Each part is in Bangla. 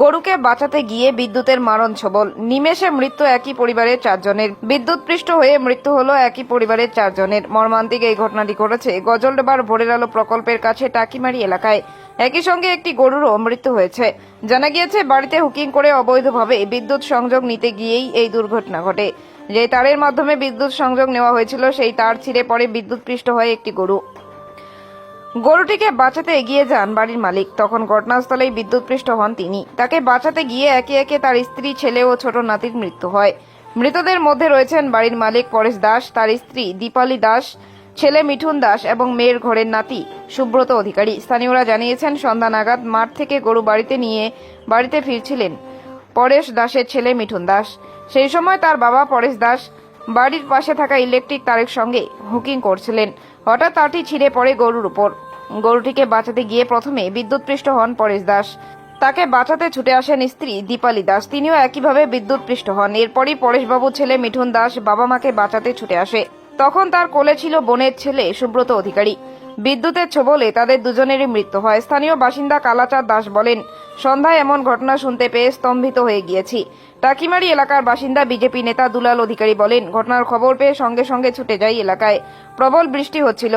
গরুকে বাঁচাতে গিয়ে বিদ্যুতের মারণ ছবল। নিমেষে মৃত্যু একই পরিবারের চারজনের। বিদ্যুৎ পৃষ্ঠ হয়ে মৃত্যু হলো একই পরিবারের চারজনের। মর্মান্তিক এই ঘটনাটি ঘটেছে গজলডোবার ভোরের আলো প্রকল্পের কাছে টাকিমারি এলাকায়। একই সঙ্গে একটি গরুরও মৃত্যু হয়েছে। জানা গিয়েছে, বাড়িতে হুকিং করে অবৈধভাবে বিদ্যুৎ সংযোগ নিতে গিয়েই এই দুর্ঘটনা ঘটে। যে তারের মাধ্যমে বিদ্যুৎ সংযোগ নেওয়া হয়েছিল, সেই তার ছিঁড়ে পড়ে বিদ্যুৎ পৃষ্ঠ হয় একটি গরু। গরুটিকে বাঁচাতে এগিয়ে যান বাড়ির মালিক। তখন ঘটনাস্থলেই বিদ্যুৎপৃষ্ট হন তিনি। তাকে বাঁচাতে গিয়ে একে একে তার স্ত্রী, ছেলে ও ছোট নাতির মৃত্যু হয়। মৃতদের মধ্যে রয়েছেন বাড়ির মালিক পরেশ দাস, তার স্ত্রী দীপালি দাস, ছেলে মিঠুন দাস এবং মেয়ের ঘরের নাতি সুব্রত অধিকারী। স্থানীয়রা জানিয়েছেন, সন্ধ্যা নাগাদ মাঠ থেকে গরু বাড়িতে নিয়ে বাড়িতে ফিরছিলেন পরেশ দাসের ছেলে মিঠুন দাস। সেই সময় তার বাবা পরেশ দাস বাড়ির পাশে থাকা ইলেকট্রিক তারের সঙ্গে হুকিং করছিলেন। হঠাৎ তারটি ছিঁড়ে পড়ে গরুর উপর। গরুটিকে বাঁচাতে গিয়ে প্রথমে বিদ্যুৎপৃষ্ট হন পরেশ দাস। তাকে বাঁচাতে ছুটে আসেন স্ত্রী দীপালি দাস। তিনিও একইভাবে বিদ্যুৎপৃষ্ট হন। এরপরই পরেশবাবু ছেলে মিঠুন দাস বাবা মাকে বাঁচাতে ছুটে আসে। তখন তার কোলে ছিল বোনের ছেলে সুব্রত অধিকারী। বিদ্যুতের ছোবলে তাদের দুজনেরই মৃত্যু হয়। স্থানীয় বাসিন্দা কালাচাঁদ দাস বলেন, সন্ধ্যায় এমন ঘটনা শুনতে পেয়ে স্তম্ভিত হয়ে গিয়েছি। টাকিমারি এলাকার বাসিন্দা বিজেপি নেতা দুলাল অধিকারী বলেন, ঘটনার খবর পেয়ে সঙ্গে সঙ্গে ছুটে যাই এলাকায়। প্রবল বৃষ্টি হচ্ছিল।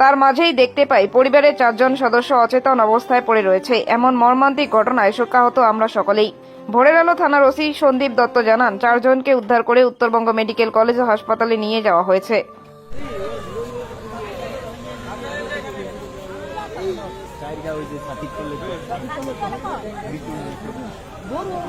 তার মাঝেই দেখতে পাই, পরিবারের চারজন সদস্য অচেতন অবস্থায় পড়ে রয়েছে। এমন মর্মান্তিক ঘটনায় শোকাহত আমরা সকলেই। ভোরের আলো থানার ওসি সন্দীপ দত্ত জানান, চারজনকে উদ্ধার করে উত্তরবঙ্গ মেডিকেল কলেজ ও হাসপাতালে নিয়ে যাওয়া হয়েছে। সাহায্য